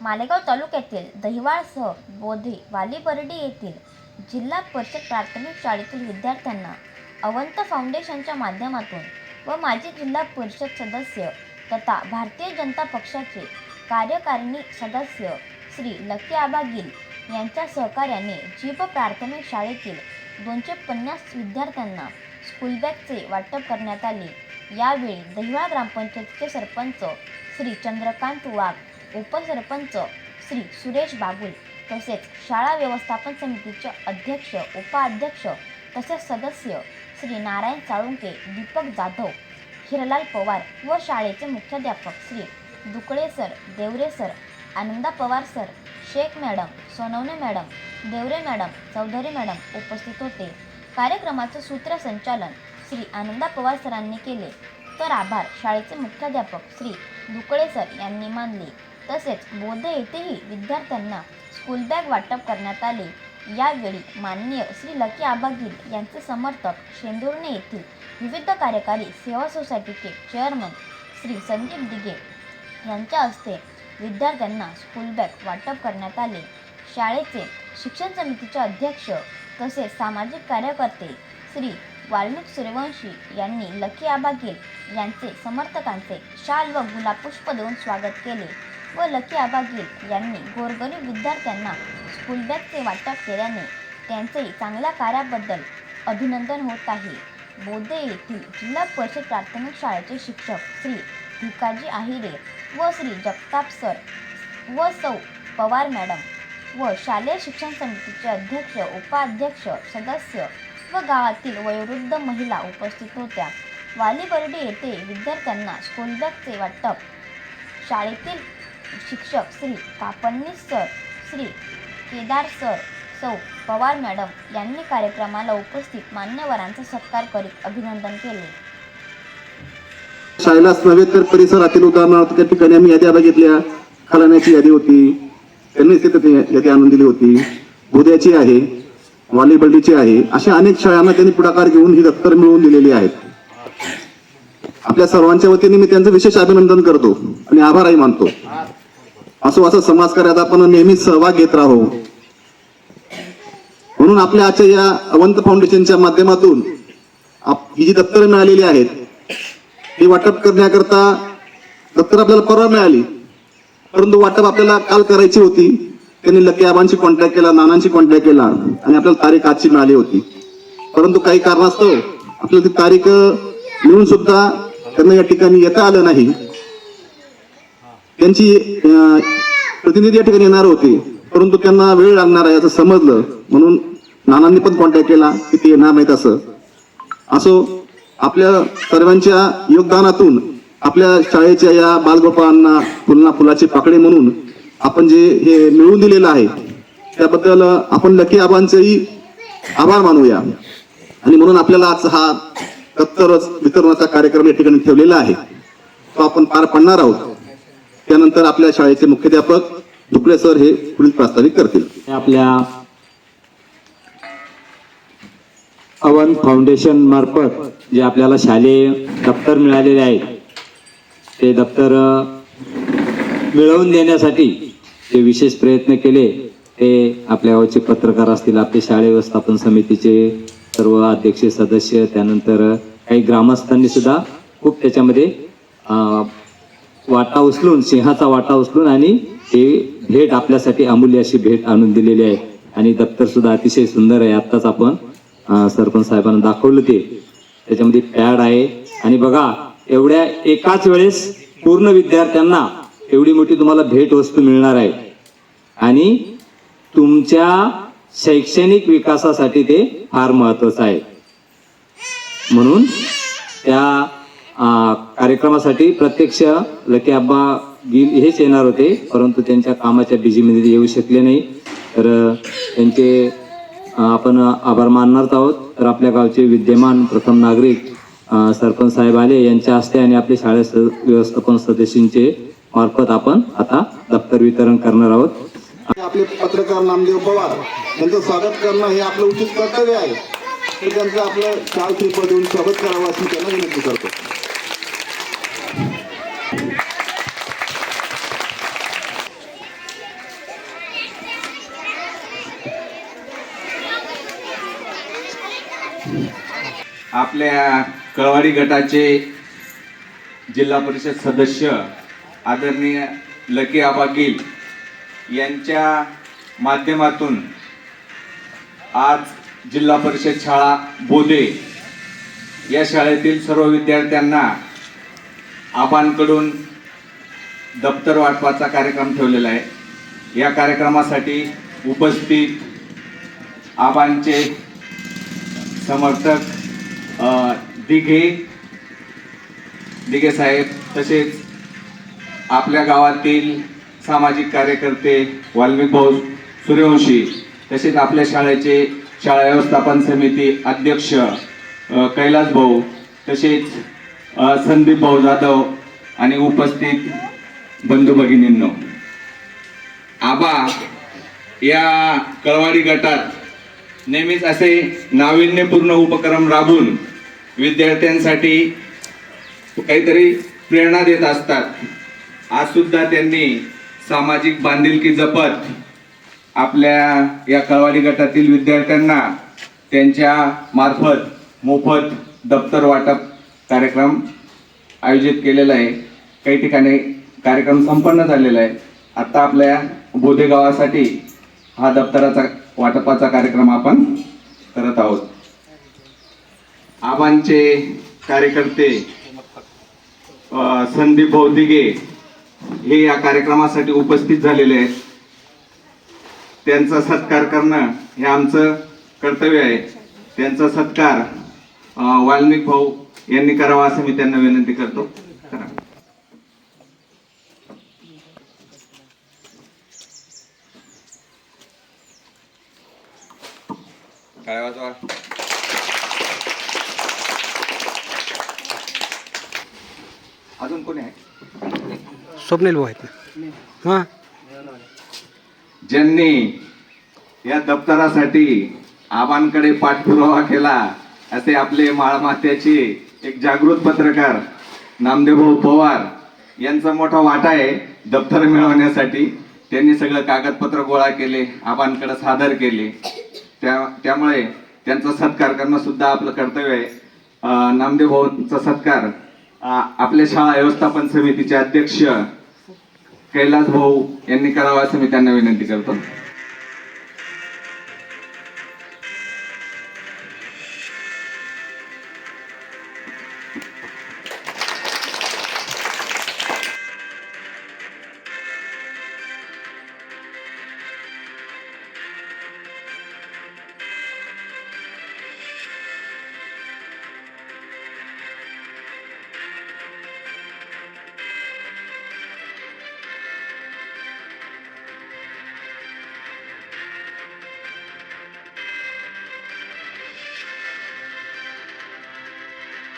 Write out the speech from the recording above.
मालेगाव तालुक्यातील दहिवाळसह बोधे वालीबर्डी येथील जिल्हा परिषद प्राथमिक शाळेतील विद्यार्थ्यांना अवंत फाउंडेशनच्या माध्यमातून व माजी जिल्हा परिषद सदस्य तथा भारतीय जनता पक्षाचे कार्यकारिणी सदस्य श्री लकी आबा गिल यांच्या सहकार्याने जीप प्राथमिक शाळेतील दोनशे पन्नास विद्यार्थ्यांना स्कूल बॅगचे वाटप करण्यात आले. यावेळी दहिवाळ ग्रामपंचायतीचे सरपंच श्री चंद्रकांत वाघ उपसरपंच श्री सुरेश बागुल तसेच शाळा व्यवस्थापन समितीचे अध्यक्ष उपाध्यक्ष तसेच सदस्य श्री नारायण साळुंके दीपक जाधव हिरलाल पवार व शाळेचे मुख्याध्यापक Shri Dukale sir Deore sir Ananda Pawar sir Shaikh madam Sonawane madam Deore madam Chaudhari madam उपस्थित होते. कार्यक्रमाचे सूत्रसंचालन श्री आनंदा पवार सरांनी केले. तर आभार शाळेचे मुख्याध्यापक श्री दुकळे सर यांनी मानले. तसेच बोधे येथेही विद्यार्थ्यांना स्कूल बॅग वाटप करण्यात आले. यावेळी माननीय श्री लकी आबा यांचे समर्थक शेंदुर्णे येथील विविध कार्यकारी सेवा सोसायटीचे चेअरमन श्री संदीप दिघे यांच्या हस्ते विद्यार्थ्यांना स्कूल बॅग वाटप करण्यात आले. शाळेचे शिक्षण समितीचे अध्यक्ष तसेच सामाजिक कार्यकर्ते श्री वाल्मिक सूर्यवंशी यांनी लकी आबा यांचे समर्थकांचे शाल व गुलाबपुष्प देऊन स्वागत केले. व लकी आबा यांनी गोरगरीब विद्यार्थ्यांना स्कूल बॅगचे वाटप केल्याने त्यांचेही चांगल्या कार्याबद्दल अभिनंदन होत आहे. बोदे येथील जिल्हा परिषद प्राथमिक शाळेचे शिक्षक श्री भिकाजी आहिरे व श्री जगताप सर व सौ पवार मॅडम व शालेय शिक्षण समितीचे अध्यक्ष उपाध्यक्ष सदस्य व गावातील वयोवृद्ध महिला उपस्थित होत्या. वालीबर्डी येथे विद्यार्थ्यांना स्कूल बॅगचे वाटप शाळेतील शिक्षक Shri Kapadnis sir Shri Kedar sir Sau Pawar madam यांनी कार्यक्रमाला उपस्थित मान्यवरांचा सत्कार करीत अभिनंदन केले. शाळेलाच नव्हे तर परिसरातील उदाहरणार्थ त्या ठिकाणी आम्ही याद्या बघितल्या खलाण्याची यादी होती. त्यांनीच तिथे यादी आणून दिली होती. बुद्याची आहे व्हॉलीबॉलची आहे. अशा अनेक शाळांना त्यांनी पुढाकार घेऊन ही दप्तर मिळवून दिलेली आहेत. आपल्या सर्वांच्या वतीने मी त्यांचं विशेष अभिनंदन करतो आणि आभारही मानतो. असो असं समाजकार्यात आपण नेहमी सहभाग घेत राहू. म्हणून आपल्या आजच्या या अवंत फाउंडेशनच्या माध्यमातून आप- ही जी दप्तरं मिळालेली आहेत ही वाटप करण्याकरता दप्तर आपल्याला परवा मिळाली. परंतु वाटप आपल्याला काल करायची होती. त्यांनी लकी आबांशी कॉन्टॅक्ट केला नानांशी कॉन्टॅक्ट केला आणि आपल्याला तारीख आजची मिळाली होती. परंतु काही कारणास्तव आपल्याला ती तारीख मिळून सुद्धा त्यांना या ठिकाणी येता आलं नाही. त्यांची प्रतिनिधी या ठिकाणी येणार होती. परंतु त्यांना वेळ लागणार आहे असं समजलं. म्हणून नानांनी पण कॉन्टॅक्ट केला की ते येणार नाहीत असं. असो आपल्या सर्वांच्या योगदानातून आपल्या शाळेच्या या बालगोपाळांना फुलना फुलाची पाकळी म्हणून आपण जे हे मिळवून दिलेलं आहे त्याबद्दल आपण लकी आबांचेही आभार मानूया. आणि म्हणून आपल्याला आज हा दत्तरच वितरणाचा कार्यक्रम या ठिकाणी ठेवलेला आहे. तो आपण पार पाडणार आहोत. त्यानंतर आपल्या शाळेचे मुख्याध्यापक दुकडे सर हे पुढील प्रास्ताविक करतील. आपल्या अवन फाउंडेशन मार्फत जे आपल्याला शालेय दप्तर मिळालेले आहे ते दप्तर मिळवून देण्यासाठी जे विशेष प्रयत्न केले ते आपल्या गावचे पत्रकार असतील आपले शाळे व्यवस्थापन समितीचे सर्व अध्यक्ष सदस्य त्यानंतर काही ग्रामस्थांनी सुद्धा खूप त्याच्यामध्ये वाटा उचलून सिंहाचा वाटा उचलून आणि ते भेट आपल्यासाठी अमूल्य अशी भेट आणून दिलेली आहे. आणि दप्तर सुद्धा अतिशय सुंदर आहे. आत्ताच आपण सरपंच साहेबांना दाखवलं ते. त्याच्यामध्ये पॅड आहे. आणि बघा एवढ्या एकाच वेळेस पूर्ण विद्यार्थ्यांना एवढी मोठी तुम्हाला भेट वस्तू मिळणार आहे. आणि तुमच्या शैक्षणिक विकासासाठी ते फार महत्वाचं आहे. म्हणून त्या कार्यक्रमासाठी प्रत्यक्ष लकी आब्बा गिल हेच येणार होते परंतु त्यांच्या कामाच्या बिझीमध्ये ते येऊ शकले नाही. तर त्यांचे आपण आभार मानणार आहोत. तर आपल्या गावचे विद्यमान प्रथम नागरिक सरपंच साहेब आले यांच्या हस्ते आणि आपले शाळा स- व्यवस्थापन सदस्यांचे मार्फत आपण आता दप्तर वितरण करणार आहोत. आपले पत्रकार नामदेव पवार यांचं स्वागत करणं हे आपलं उचित कर्तव्य आहे. तर त्यांचं आपलं शाल शिल्प देऊन स्वागत करावं अशी त्यांना विनंती करतो. आपल्या कळवाडी गटाचे जिल्हा परिषद सदस्य आदरणीय लकी आबा गिल यांच्या माध्यमातून आज जिल्हा परिषद शाळा बोधे या शाळेतील सर्व विद्यार्थ्यांना आबांकडून दप्तर वाटपाचा कार्यक्रम ठेवलेला आहे. या कार्यक्रमासाठी उपस्थित आबांचे समर्थक दिघे दिघे साहेब तसेच आपल्या गावातील सामाजिक कार्यकर्ते वाल्मिक भाऊ सूर्यवंशी तसेच आपल्या शाळेचे शाळा व्यवस्थापन समिती अध्यक्ष कैलास भाऊ तसेच संदीप भाऊ जाधव आणि उपस्थित बंधू भगिनींनो. आबा या कळवाडी गटात नेहमीच असे नाविन्यपूर्ण उपक्रम राबून विद्यार्थ्यांसाठी काहीतरी प्रेरणा देत असतात. आज सुद्धा त्यांनी सामाजिक बांधिलकी जपत आपल्या या कळवाडी गटातील विद्यार्थ्यांना त्यांच्या मार्फत मोफत दप्तर वाटप कार्यक्रम आयोजित केलेला आहे. काही ठिकाणी कार्यक्रम संपन्न झालेला आहे. आत्ता आपल्या बोधे गावासाठी हा दप्तराचा वाटपाचा कार्यक्रम आपण करत आहोत. आबांचे कार्यकर्ते संदीप भौतिगे हे या कार्यक्रमासाठी उपस्थित झालेले आहेत. त्यांचा सत्कार करणं हे आमचं कर्तव्य आहे. त्यांचा सत्कार वाल्मिक भाऊ यांनी करावा असं मी त्यांना विनंती करतो. काय वाजवा अजून कोणी आहे स्वप्नील भाऊ आहेत ना? हां? ज्यांनी या दप्तरासाठी आबांकडे पाठपुरावा केला असे आपले माळमात्याचे एक जागृत पत्रकार नामदेवभाऊ पवार यांचा मोठा वाटा आहे दप्तर मिळवण्यासाठी. त्यांनी सगळं कागदपत्र गोळा केले आबांकडे सादर केले. त्या त्यामुळे त्यांचा सत्कार करणं सुद्धा आपलं कर्तव्य आहे. नामदेव भाऊंचा सत्कार आपल्या शाळा व्यवस्थापन समितीचे अध्यक्ष कैलास भाऊ यांनी करावा असं मी त्यांना विनंती करतो.